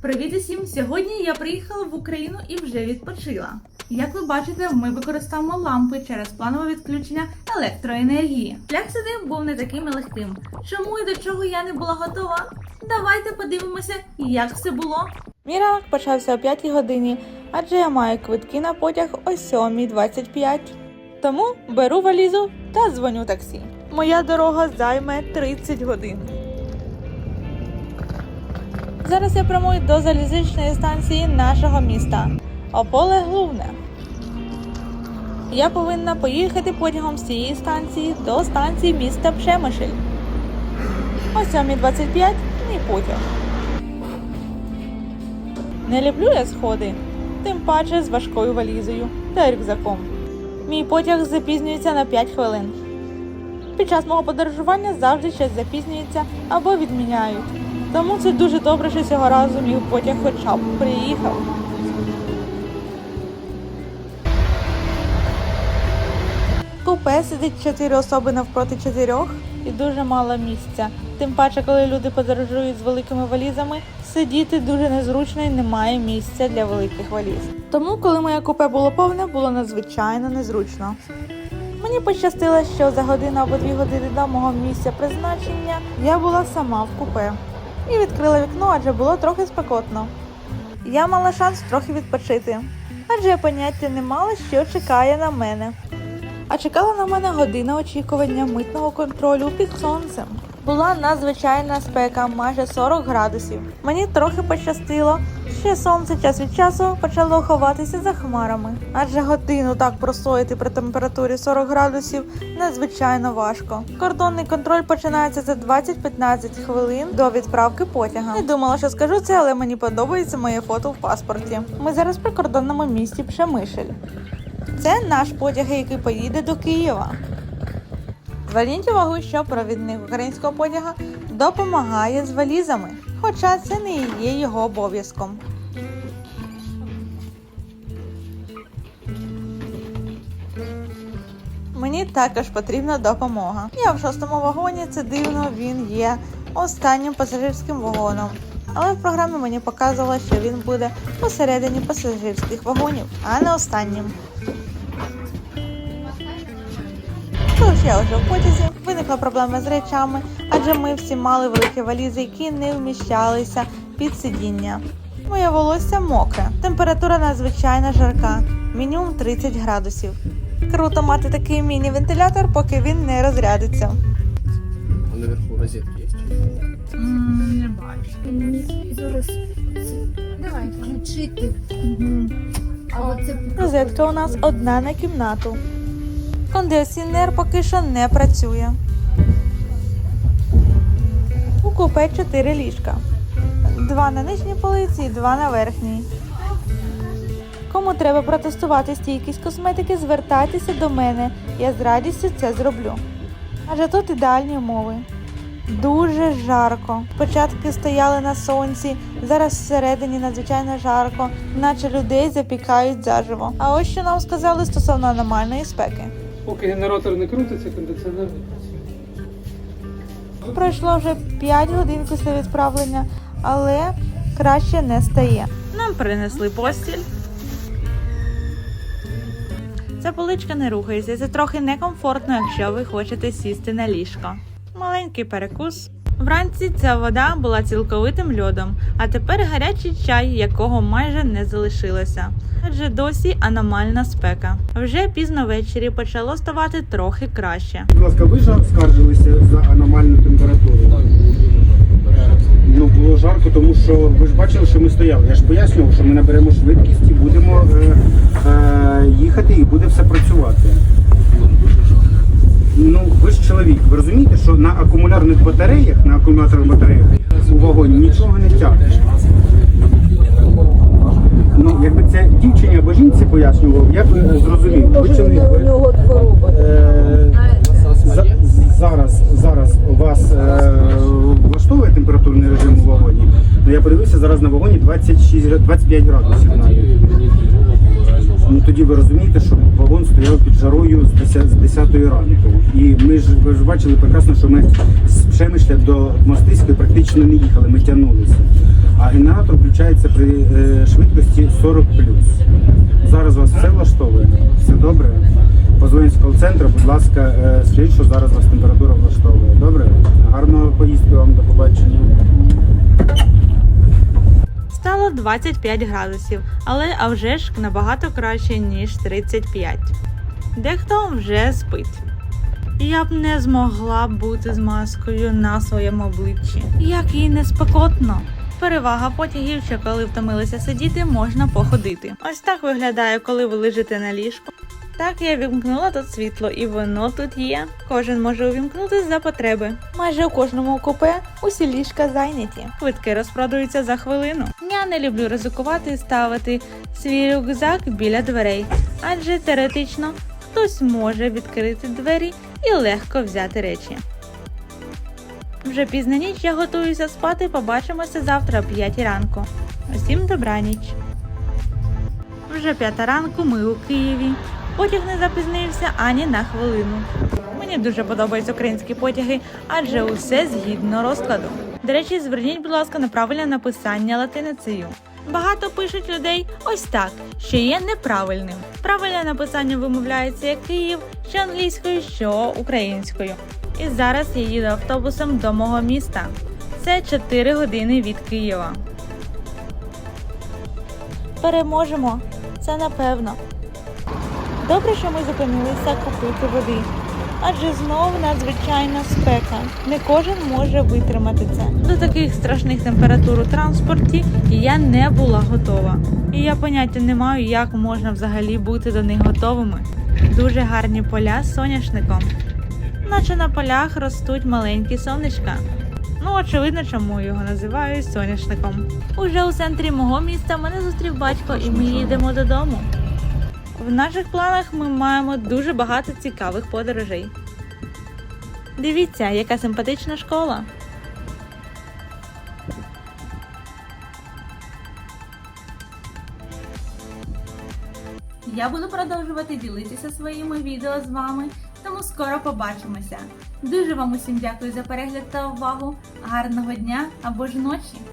Привіт усім! Сьогодні я приїхала в Україну і вже відпочила. Як ви бачите, ми використовуємо лампи через планове відключення електроенергії. Шлях сюди був не таким легким. Чому і до чого я не була готова? Давайте подивимося, як все було. Мій ранок почався о 5 годині, адже я маю квитки на потяг о 7.25. Тому беру валізу та дзвоню таксі. Моя дорога займе 30 годин. Зараз я прямую до залізничної станції нашого міста. Ополе Глувне. Я повинна поїхати потягом з цієї станції до станції міста Пшемишель. О 7.25 мій потяг. Не люблю я сходи, тим паче з важкою валізою та рюкзаком. Мій потяг запізнюється на 5 хвилин. Під час мого подорожування завжди щось запізнюється або відміняють. Тому це дуже добре, що цього разу мій потяг хоча б приїхав. Купе сидить 4 особи навпроти чотирьох і дуже мало місця. Тим паче, коли люди подорожують з великими валізами, сидіти дуже незручно і немає місця для великих валіз. Тому, коли моє купе було повне, було надзвичайно незручно. Мені пощастило, що за годину або дві години до мого місця призначення я була сама в купе і відкрила вікно, адже було трохи спекотно. Я мала шанс трохи відпочити, адже я поняття не мала, що чекає на мене. А чекала на мене година очікування митного контролю під сонцем. Була надзвичайна спека, майже 40 градусів. Мені трохи пощастило, що сонце час від часу почало ховатися за хмарами. Адже годину так простояти при температурі 40 градусів надзвичайно важко. Кордонний контроль починається за 20-15 хвилин до відправки потяга. Не думала, що скажу це, але мені подобається моє фото в паспорті. Ми зараз при кордонному місті Пшемишель. Це наш потяг, який поїде до Києва. Зверніть увагу, що провідник українського потяга допомагає з валізами, хоча це не є його обов'язком. Мені також потрібна допомога. Я в шостому вагоні, це дивно, він є останнім пасажирським вагоном. Але в програмі мені показувало, що він буде посередині пасажирських вагонів, а не останнім. Коли ж я вже в потязі, виникла проблема з речами, адже ми всі мали великі валізи, які не вміщалися під сидіння. Моє волосся мокре, температура надзвичайно жарка, мінімум 30 градусів. Круто мати такий міні-вентилятор, поки він не розрядиться. А наверху розетки есть? Не бачу. Зараз давай включити. Розетка у нас одна на кімнату. Кондиціонер поки що не працює. У купе 4 ліжка. Два на нижній полиці і два на верхній. Кому треба протестувати стійкість косметики, звертайтеся до мене. Я з радістю це зроблю. Адже тут ідеальні умови. Дуже жарко. Початки стояли на сонці, зараз всередині надзвичайно жарко, наче людей запікають заживо. А ось що нам сказали стосовно аномальної спеки. Поки генератор не крутиться, кондиціонер не працює. Пройшло вже 5 годин після відправлення, але краще не стає. Нам принесли постіль. Ця поличка не рухається, це трохи некомфортно, якщо ви хочете сісти на ліжко. Маленький перекус. Вранці ця вода була цілковитим льодом, а тепер гарячий чай, якого майже не залишилося. Адже досі аномальна спека. Вже пізно ввечері почало ставати трохи краще. Будь ласка, ви ж скаржилися за аномальну температуру. Ну було жарко, тому що ви ж бачили, що ми стояли. Я ж пояснював, що ми наберемо швидкість і будемо е, е, їхати і буде все працювати. Ну ви ж чоловік, ви розумієте, що на акумулярних батареях, на акумуляторних батареях у вагоні нічого не тягне. Ну, якби це дівчині або жінці пояснював, я б е, зрозумів. Ви чоловік, ви, е, за- зараз, зараз у вас е, влаштовує температурний режим у вагоні. Ну я подивився зараз на вагоні 26, гра- 25 градусів навіть. Ну тоді ви розумієте, що вагон стояв під жарою з 10, з 10 ранку. І ми ж ви ж бачили прекрасно, що ми з Пшемишля до Мостиської практично не їхали, ми тягнулися. А генератор включається при е, швидкості 40 Зараз вас все влаштовує, все добре. Позвоніть з кол-центру, будь ласка, е, скажіть, що зараз вас температура влаштовує. Добре? Гарного поїздки вам, до побачення. Стало 25 градусів, але а вже ж набагато краще, ніж 35. Дехто вже спить. Я б не змогла бути з маскою на своєму обличчі. Як їй не спекотно. Перевага потягів, що коли втомилися сидіти, можна походити. Ось так виглядає, коли ви лежите на ліжку. Так я вімкнула тут світло, і воно тут є. Кожен може увімкнути за потреби. Майже у кожному купе усі ліжка зайняті. Квитки розпродаються за хвилину. Я не люблю ризикувати і ставити свій рюкзак біля дверей, адже теоретично хтось може відкрити двері і легко взяти речі. Вже пізна ніч я готуюся спати. Побачимося завтра о 5 ранку. Усім добраніч. Вже п'ята ранку ми у Києві. Потяг не запізнився ані на хвилину. Мені дуже подобаються українські потяги, адже усе згідно розкладу. До речі, зверніть, будь ласка, на правильне написання латиницею. Багато пишуть людей ось так, що є неправильним. Правильне написання вимовляється як Київ, що англійською, що українською. І зараз я їду автобусом до мого міста. Це 4 години від Києва. Переможемо, це напевно. Добре, що ми зупинилися купити води. Адже знову надзвичайна спека. Не кожен може витримати це. До таких страшних температур у транспорті я не була готова. І я поняття не маю, як можна взагалі бути до них готовими. Дуже гарні поля з соняшником. Наче на полях ростуть маленькі сонечка. Ну, очевидно, чому його називають соняшником. Уже у центрі мого міста мене зустрів батько, і ми їдемо додому. В наших планах ми маємо дуже багато цікавих подорожей. Дивіться, яка симпатична школа. Я буду продовжувати ділитися своїми відео з вами, тому скоро побачимося. Дуже вам усім дякую за перегляд та увагу. Гарного дня або ж ночі!